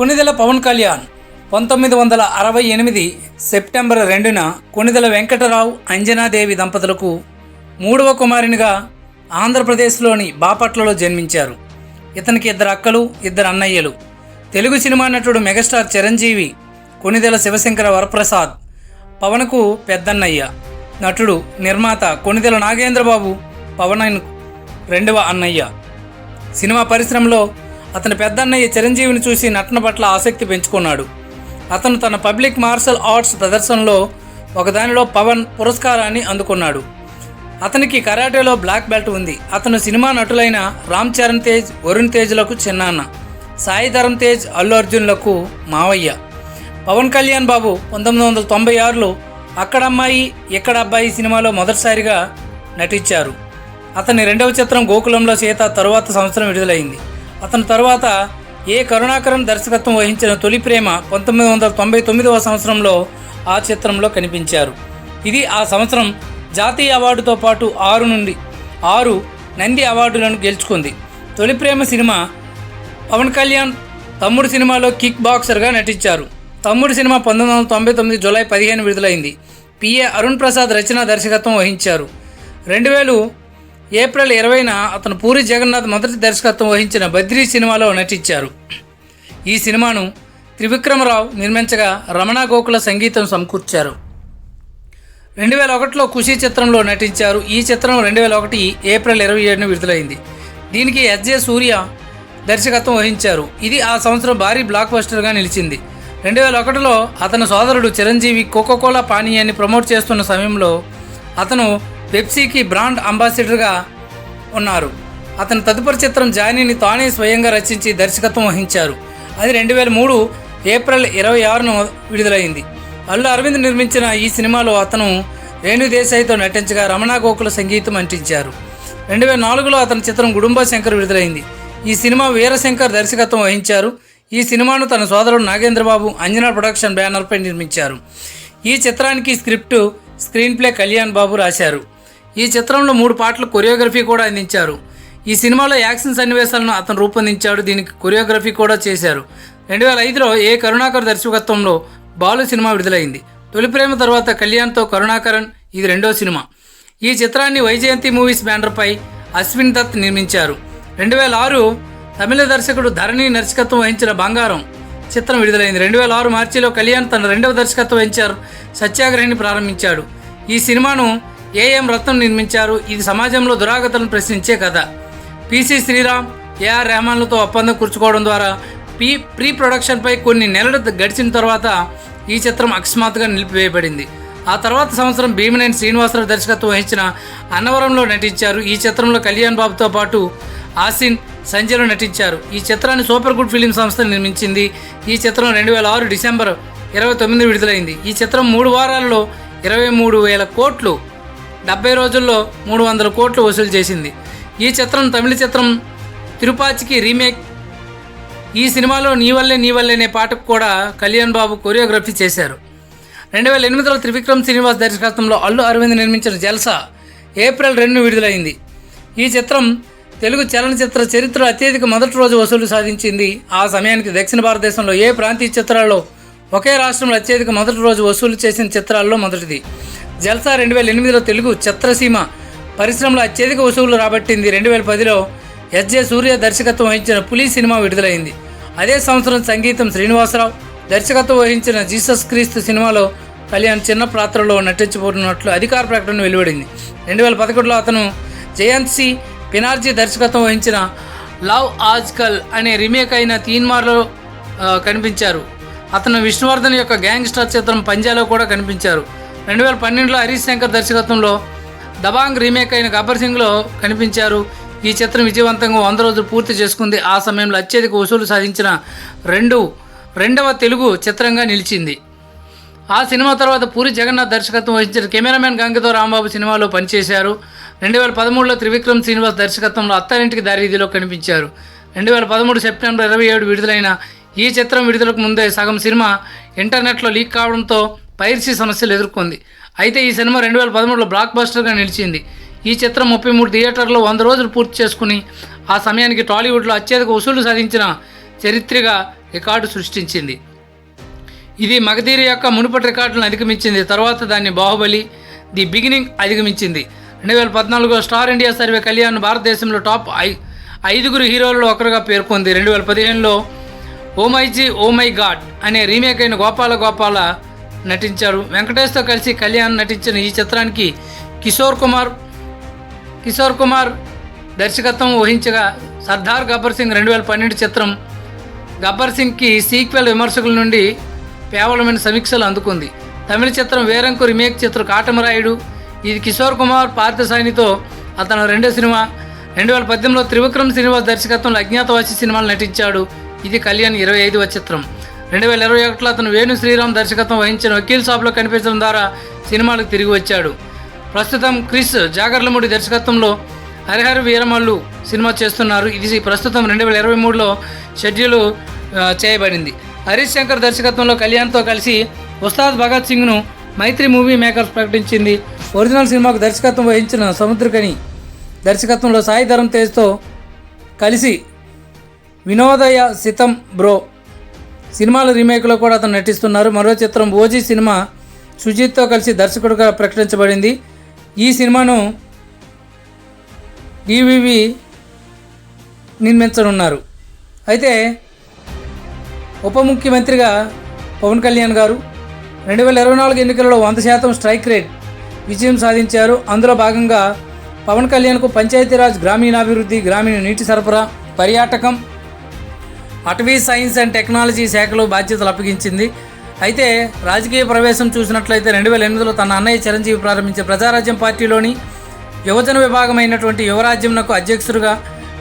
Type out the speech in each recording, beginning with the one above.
కొనిదెల పవన్ కళ్యాణ్ పంతొమ్మిది వందల అరవై ఎనిమిది సెప్టెంబర్ రెండున కొనిదెల వెంకటరావు అంజనాదేవి దంపతులకు మూడవ కుమారునిగా ఆంధ్రప్రదేశ్లోని బాపట్లలో జన్మించారు. ఇతనికి ఇద్దరు అక్కలు ఇద్దరు అన్నయ్యలు. తెలుగు సినిమా నటుడు మెగాస్టార్ చిరంజీవి కొనిదెల శివశంకర వరప్రసాద్ పవన్కు పెద్దన్నయ్య. నటుడు నిర్మాత కొనిదెల నాగేంద్రబాబు పవన్ రెండవ అన్నయ్య. సినిమా పరిశ్రమలో అతని పెద్దన్నయ్య చిరంజీవిని చూసి నటన పట్ల ఆసక్తి పెంచుకున్నాడు. అతను తన పబ్లిక్ మార్షల్ ఆర్ట్స్ ప్రదర్శనలో ఒకదానిలో పవన్ పురస్కారాన్ని అందుకున్నాడు. అతనికి కరాటేలో బ్లాక్ బెల్ట్ ఉంది. అతను సినిమా నటులైన రామ్ చరణ్ తేజ్ వరుణ్ తేజ్లకు చిన్నాన్న సాయి ధరమ్ తేజ్ అల్లు అర్జున్లకు మావయ్య. పవన్ కళ్యాణ్ బాబు పంతొమ్మిది వందల తొంభై ఆరులో అక్కడ అమ్మాయి ఇక్కడ అబ్బాయి సినిమాలో మొదటిసారిగా నటించారు. అతని రెండవ చిత్రం గోకులంలో సీత తరువాత సంవత్సరం విడుదలైంది. అతని తరువాత ఏ కరుణాకరం దర్శకత్వం వహించిన తొలి ప్రేమ పంతొమ్మిది వందల తొంభై తొమ్మిదవ సంవత్సరంలో ఆ చిత్రంలో కనిపించారు. ఇది ఆ సంవత్సరం జాతీయ అవార్డుతో పాటు ఆరు నుండి ఆరు నంది అవార్డులను గెలుచుకుంది. తొలి ప్రేమ సినిమా పవన్ కళ్యాణ్ తమ్ముడు సినిమాలో కిక్ బాక్సర్గా నటించారు. తమ్ముడు సినిమా పంతొమ్మిది వందల తొంభై తొమ్మిది జూలై పదిహేను విడుదలైంది. పిఏ అరుణ్ ప్రసాద్ రచన దర్శకత్వం వహించారు. రెండు వేలు ఏప్రిల్ ఇరవైన అతను పూరి జగన్నాథ్ మొదటి దర్శకత్వం వహించిన బద్రీ సినిమాలో నటించారు. ఈ సినిమాను త్రివిక్రమరావు నిర్మించగా రమణ గోకుల సంగీతం సమకూర్చారు. రెండు వేల ఒకటిలో ఖుషీ చిత్రంలో నటించారు. ఈ చిత్రం రెండు వేల ఒకటి ఏప్రిల్ ఇరవై ఏడున విడుదలైంది. దీనికి ఎస్జే సూర్య దర్శకత్వం వహించారు. ఇది ఆ సంవత్సరం భారీ బ్లాక్ బస్టర్గా నిలిచింది. రెండు వేల ఒకటిలో అతని సోదరుడు చిరంజీవి కోకోకోలా పానీయాన్ని ప్రమోట్ చేస్తున్న సమయంలో అతను పెప్సీకి బ్రాండ్ అంబాసిడర్గా ఉన్నారు. అతని తదుపరి చిత్రం జానీని తానే స్వయంగా రచించి దర్శకత్వం వహించారు. అది రెండు వేల మూడు ఏప్రిల్ ఇరవై ఆరున విడుదలైంది. అల్లు అరవింద్ నిర్మించిన ఈ సినిమాలో అతను రేణుదేశాయితో నటించగా రమణ గోకుల సంగీతం అంటించారు. రెండు వేల నాలుగులో అతని చిత్రం గుడుంబ శంకర్ విడుదలైంది. ఈ సినిమా వీరశంకర్ దర్శకత్వం వహించారు. ఈ సినిమాను తన సోదరుడు నాగేంద్రబాబు అంజనా ప్రొడక్షన్ బ్యానర్పై నిర్మించారు. ఈ చిత్రానికి script screenplay Kalyan Babu రాశారు. ఈ చిత్రంలో మూడు పాటలు కొరియోగ్రఫీ కూడా అందించారు. ఈ సినిమాలో యాక్షన్ సన్నివేశాలను అతను రూపొందించాడు దీనికి కొరియోగ్రఫీ కూడా చేశారు. రెండు వేల ఐదులో ఏ కరుణాకర్ దర్శకత్వంలో బాలు సినిమా విడుదలైంది. తొలి ప్రేమ తర్వాత కళ్యాణ్తో కరుణాకరన్ ఇది రెండో సినిమా. ఈ చిత్రాన్ని వైజయంతి మూవీస్ బ్యానర్పై అశ్విన్ దత్ నిర్మించారు. రెండు వేల ఆరు తమిళ దర్శకుడు ధరణి దర్శకత్వం వహించిన బంగారం చిత్రం విడుదలైంది. రెండు వేల ఆరు మార్చిలో కళ్యాణ్ తన రెండవ దర్శకత్వం వహించారు సత్యాగ్రహిని ప్రారంభించాడు. ఈ సినిమాను ఏఎం రత్నం నిర్మించారు? ఇది సమాజంలో దురాగతలను ప్రశ్నించే కథ. పిసి శ్రీరామ్ ఏఆర్ రెహమాన్లతో ఒప్పందం కూర్చుకోవడం ద్వారా పీ ప్రీ ప్రొడక్షన్పై కొన్ని నెలలు గడిచిన తర్వాత ఈ చిత్రం అకస్మాత్తుగా నిలిపివేయబడింది. ఆ తర్వాత సంవత్సరం భీమనేని శ్రీనివాసరావు దర్శకత్వం వహించిన అన్నవరంలో నటించారు. ఈ చిత్రంలో కళ్యాణ్ బాబుతో పాటు ఆసిన్ సంజయ్లో నటించారు. ఈ చిత్రాన్ని సూపర్ గుడ్ ఫిలిం సంస్థ నిర్మించింది. ఈ చిత్రం రెండు వేల ఆరు డిసెంబర్ ఇరవై తొమ్మిది విడుదలైంది. ఈ చిత్రం మూడు వారాల్లో ఇరవై మూడు వేల కోట్లు డెబ్బై రోజుల్లో మూడు వందల కోట్లు వసూలు చేసింది. ఈ చిత్రం తమిళ చిత్రం తిరుపాచికి రీమేక్. ఈ సినిమాలో నీ వల్లే నీ వల్లే అనే పాటకు కూడా కళ్యాణ్ బాబు కొరియోగ్రఫీ చేశారు. రెండు వేల ఎనిమిదిలో త్రివిక్రమ్ శ్రీనివాస్ దర్శకత్వంలో అల్లు అరవింద్ నిర్మించిన జల్సా ఏప్రిల్ రెండు విడుదలైంది. ఈ చిత్రం తెలుగు చలనచిత్ర చరిత్ర అత్యధిక మొదటి రోజు వసూలు సాధించింది. ఆ సమయానికి దక్షిణ భారతదేశంలో ఏ ప్రాంతీయ చిత్రాల్లో ఒకే రాష్ట్రంలో అత్యధిక మొదటి రోజు వసూలు చేసిన చిత్రాల్లో మొదటిది. జల్సా రెండు వేల ఎనిమిదిలో తెలుగు చిత్రసీమ పరిశ్రమలో అత్యధిక వసూళ్ళు రాబట్టింది. రెండు వేల పదిలో ఎస్జే సూర్య దర్శకత్వం వహించిన పులి సినిమా విడుదలైంది. అదే సంవత్సరం సంగీతం శ్రీనివాసరావు దర్శకత్వం వహించిన జీసస్ క్రీస్తు సినిమాలో కళ్యాణ్ చిన్న పాత్రలో నటించబోతున్నట్లు అధికార ప్రకటన వెలువడింది. రెండు వేల పదకొండులో అతను జయంత్ సి పినార్జీ దర్శకత్వం వహించిన లవ్ ఆజ్కల్ అనే రీమేక్ అయిన తీన్మార్లో కనిపించారు. అతను విష్ణువర్ధన్ యొక్క గ్యాంగ్స్టర్ చిత్రం పంజాలో కూడా కనిపించారు. రెండు వేల పన్నెండులో హరీష్ శంకర్ దర్శకత్వంలో దబాంగ్ రీమేక్ అయిన గబ్బర్ సింగ్లో కనిపించారు. ఈ చిత్రం విజయవంతంగా వంద రోజులు పూర్తి చేసుకుంది. ఆ సమయంలో అత్యధిక వసూలు సాధించిన రెండు రెండవ తెలుగు చిత్రంగా నిలిచింది. ఆ సినిమా తర్వాత పూరి జగన్నాథ్ దర్శకత్వం వహించిన కెమెరామెన్ గంగతో రాంబాబు సినిమాలో పనిచేశారు. రెండు వేల పదమూడులో త్రివిక్రమ్ శ్రీనివాస్ దర్శకత్వంలో అత్తారింటికి దారిదిలో కనిపించారు. రెండు వేల పదమూడు సెప్టెంబర్ ఇరవై ఏడు విడుదలైన ఈ చిత్రం విడుదలకు ముందే సగం సినిమా ఇంటర్నెట్లో లీక్ కావడంతో పైరసీ సమస్యలు ఎదుర్కొంది. అయితే ఈ సినిమా రెండు వేల పదమూడులో బ్లాక్ బస్టర్గా నిలిచింది. ఈ చిత్రం ముప్పై మూడు థియేటర్లో వంద రోజులు పూర్తి చేసుకుని ఆ సమయానికి టాలీవుడ్లో అత్యధిక వసూలు సాధించిన చరిత్రగా రికార్డు సృష్టించింది. ఇది మగధీర యొక్క మునుపటి రికార్డులను అధిగమించింది. తర్వాత దాన్ని బాహుబలి ది బిగినింగ్ అధిగమించింది. రెండు వేల పద్నాలుగులో స్టార్ ఇండియా సర్వే కళ్యాణ్ భారతదేశంలో టాప్ ఐ ఐదుగురు హీరోలలో ఒకరుగా పేర్కొంది. రెండు వేల పదిహేనులో OMG oh my G God అనే రీమేక్ అయిన గోపాల గోపాల నటించారు. వెంకటేష్తో కలిసి కళ్యాణ్ నటించిన ఈ చిత్రానికి కిషోర్ కుమార్ కిషోర్ కుమార్ దర్శకత్వం వహించగా సర్దార్ గబ్బర్ సింగ్ రెండు వేల పన్నెండు చిత్రం గబ్బర్ సింగ్కి సీక్వెల్ విమర్శకుల నుండి పేవలమైన సమీక్షలు అందుకుంది. తమిళ చిత్రం వేరంకు రీమేక్ చిత్రం కాటమరాయుడు ఇది కిషోర్ కుమార్ పార్థసాయినితో అతను రెండో సినిమా రెండు వేల పద్దెనిమిదిలో త్రివిక్రమ్ శ్రీనివాస్ దర్శకత్వంలో అజ్ఞాతవాసి సినిమాలు నటించాడు. ఇది కళ్యాణ్ ఇరవై ఐదవ చిత్రం. రెండు వేల ఇరవై ఒకటిలో అతను వేణు శ్రీరామ్ దర్శకత్వం వహించిన వకీల్ సాబ్లో కనిపించడం ద్వారా సినిమాలకు తిరిగి వచ్చాడు. ప్రస్తుతం క్రిస్ జాగర్లమూడి దర్శకత్వంలో హరిహర వీరమల్లు సినిమా చేస్తున్నారు. ఇది ప్రస్తుతం రెండు వేల ఇరవై మూడులో షెడ్యూల్ చేయబడింది. హరీష్ శంకర్ దర్శకత్వంలో కళ్యాణ్తో కలిసి ఉస్తాద్ భగత్ సింగ్ను మైత్రి మూవీ మేకర్స్ ప్రకటించింది. ఒరిజినల్ సినిమాకు దర్శకత్వం వహించిన సముద్రకని దర్శకత్వంలో సాయి ధరం తేజ్తో కలిసి వినోదయ సితం బ్రో సినిమాల రీమేక్లో కూడా అతను నటిస్తున్నారు. మరో చిత్రం ఓజీ సినిమా సుజిత్తో కలిసి దర్శకుడిగా ప్రకటించబడింది. ఈ సినిమాను డివివి నిర్మించనున్నారు. అయితే ఉప ముఖ్యమంత్రిగా పవన్ కళ్యాణ్ గారు రెండు వేల ఇరవై నాలుగు ఎన్నికలలో వంద శాతం స్ట్రైక్ రేట్ విజయం సాధించారు. అందులో భాగంగా పవన్ కళ్యాణ్కు పంచాయతీరాజ్ గ్రామీణాభివృద్ధి గ్రామీణ నీటి సరఫరా పర్యాటకం అటవీ సైన్స్ అండ్ టెక్నాలజీ శాఖలో బాధ్యతలు అప్పగించింది. అయితే రాజకీయ ప్రవేశం చూసినట్లయితే రెండు వేల ఎనిమిదిలో తన అన్నయ్య చిరంజీవి ప్రారంభించే ప్రజారాజ్యం పార్టీలోని యువజన విభాగమైనటువంటి యువరాజ్యంనకు అధ్యక్షుడిగా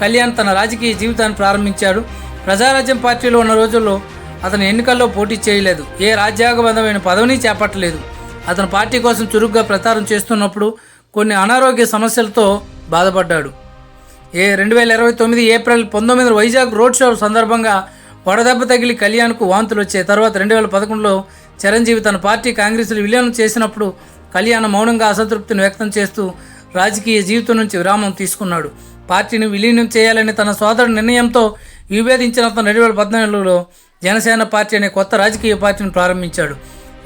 కళ్యాణ్ తన రాజకీయ జీవితాన్ని ప్రారంభించాడు. ప్రజారాజ్యం పార్టీలో ఉన్న రోజుల్లో అతను ఎన్నికల్లో పోటీ చేయలేదు. ఏ రాజ్యాంగబద్ధమైన పదవిని చేపట్టలేదు. అతను పార్టీ కోసం చురుగ్గా ప్రచారం చేస్తున్నప్పుడు కొన్ని అనారోగ్య సమస్యలతో బాధపడ్డాడు. ఏ రెండు వేల ఇరవై తొమ్మిది ఏప్రిల్ పంతొమ్మిది వైజాగ్ రోడ్ షో సందర్భంగా వడదెబ్బ తగిలి కళ్యాణ్కు వాంతులు వచ్చాయి తర్వాత రెండు వేల పదకొండులో చిరంజీవి తన పార్టీ కాంగ్రెస్లు విలీనం చేసినప్పుడు కళ్యాణ్ మౌనంగా అసంతృప్తిని వ్యక్తం చేస్తూ రాజకీయ జీవితం నుంచి విరామం తీసుకున్నాడు. పార్టీని విలీనం చేయాలని తన సోదరుడి నిర్ణయంతో విభేదించిన అతను రెండు వేల పద్నాలుగులో జనసేన పార్టీ అనే కొత్త రాజకీయ పార్టీని ప్రారంభించాడు.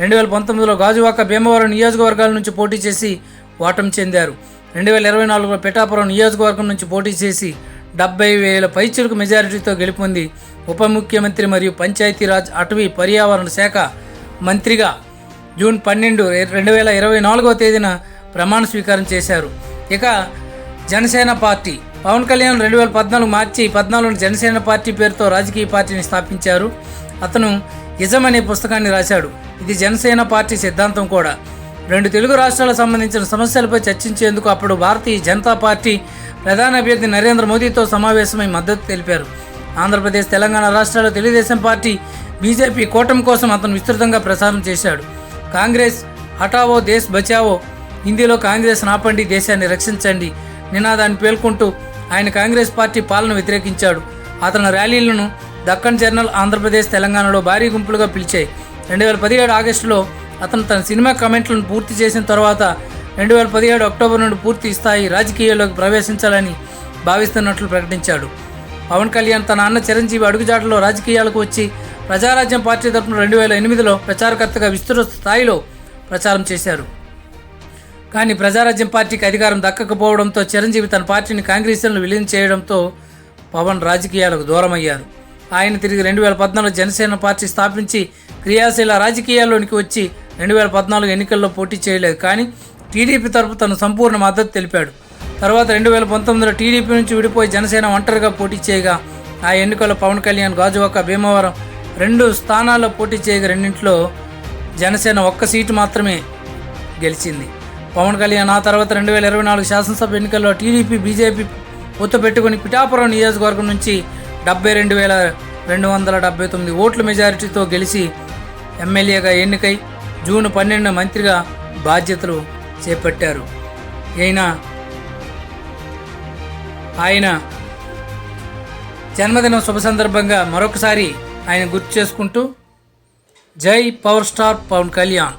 రెండు వేల పంతొమ్మిదిలో గాజువాక భీమవరం నియోజకవర్గాల నుంచి పోటీ చేసి ఓటమి చెందారు. రెండు వేల ఇరవై నాలుగులో పిఠాపురం నియోజకవర్గం నుంచి పోటీ చేసి డెబ్బై వేల పైచులకు మెజారిటీతో గెలుపొంది ఉప ముఖ్యమంత్రి మరియు పంచాయతీరాజ్ అటవీ పర్యావరణ శాఖ మంత్రిగా జూన్ పన్నెండు రెండు వేల ఇరవై నాలుగవ తేదీన ప్రమాణ స్వీకారం చేశారు. ఇక జనసేన పార్టీ పవన్ కళ్యాణ్ రెండు వేల పద్నాలుగు మార్చి పద్నాలుగున జనసేన పార్టీ పేరుతో రాజకీయ పార్టీని స్థాపించారు. అతను ఇజం అనే పుస్తకాన్ని రాశాడు. ఇది జనసేన పార్టీ సిద్ధాంతం కూడా. రెండు తెలుగు రాష్ట్రాలకు సంబంధించిన సమస్యలపై చర్చించేందుకు అప్పుడు భారతీయ జనతా పార్టీ ప్రధాన అభ్యర్థి నరేంద్ర మోదీతో సమావేశమై మద్దతు తెలిపారు. ఆంధ్రప్రదేశ్ తెలంగాణ రాష్ట్రాల్లో తెలుగుదేశం పార్టీ బీజేపీ కూటమి కోసం అతను విస్తృతంగా ప్రచారం చేశాడు. కాంగ్రెస్ హటావో దేశ్ బచావో హిందీలో కాంగ్రెస్ నాపండి దేశాన్ని రక్షించండి నినాదాన్ని పేర్కొంటూ ఆయన కాంగ్రెస్ పార్టీ పాలన వ్యతిరేకించాడు. అతని ర్యాలీలను దక్కన్ జర్నల్ ఆంధ్రప్రదేశ్ తెలంగాణలో భారీ గుంపులుగా పిలిచాయి. రెండు వేల పదిహేడు ఆగస్టులో అతను తన సినిమా కమెంట్లను పూర్తి చేసిన తర్వాత రెండు వేల పదిహేడు అక్టోబర్ నుండి పూర్తి స్థాయి రాజకీయాల్లోకి ప్రవేశించాలని భావిస్తున్నట్లు ప్రకటించాడు. పవన్ కళ్యాణ్ తన అన్న చిరంజీవి అడుగుజాటలో రాజకీయాలకు వచ్చి ప్రజారాజ్యం పార్టీ తరఫున రెండు వేల ఎనిమిదిలో ప్రచారకర్తగా విస్తృత స్థాయిలో ప్రచారం చేశారు. కానీ ప్రజారాజ్యం పార్టీకి అధికారం దక్కకపోవడంతో చిరంజీవి తన పార్టీని కాంగ్రెస్లను విలీనం చేయడంతో పవన్ రాజకీయాలకు దూరమయ్యారు. ఆయన తిరిగి రెండు వేల పద్నాలుగు జనసేన పార్టీ స్థాపించి క్రియాశీల రాజకీయాల్లోనికి వచ్చి రెండు వేల పద్నాలుగు ఎన్నికల్లో పోటీ చేయలేదు. కానీ టీడీపీ తరపు తన సంపూర్ణ మద్దతు తెలిపాడు. తర్వాత రెండు వేల పంతొమ్మిదిలో టీడీపీ నుంచి విడిపోయి జనసేన ఒంటరిగా పోటీ చేయగా ఆ ఎన్నికల్లో పవన్ కళ్యాణ్ గాజువాక భీమవరం రెండు స్థానాల్లో పోటీ చేయగా రెండింటిలో జనసేన ఒక్క సీటు మాత్రమే గెలిచింది. పవన్ కళ్యాణ్ ఆ తర్వాత రెండు వేల ఇరవై నాలుగు శాసనసభ ఎన్నికల్లో టీడీపీ బీజేపీ పొత్తు పెట్టుకుని పిఠాపురం నియోజకవర్గం నుంచి డెబ్బై రెండు వేల రెండు వందల డెబ్బై తొమ్మిది ఓట్ల మెజారిటీతో గెలిచి ఎమ్మెల్యేగా ఎన్నికై జూన్ పన్నెండున మంత్రిగా బాధ్యతలు చేపట్టారు. అయినా ఆయన జన్మదినం శుభ సందర్భంగా మరొకసారి ఆయన గుర్తు చేసుకుంటూ జై పవర్ స్టార్ పవన్ కళ్యాణ్.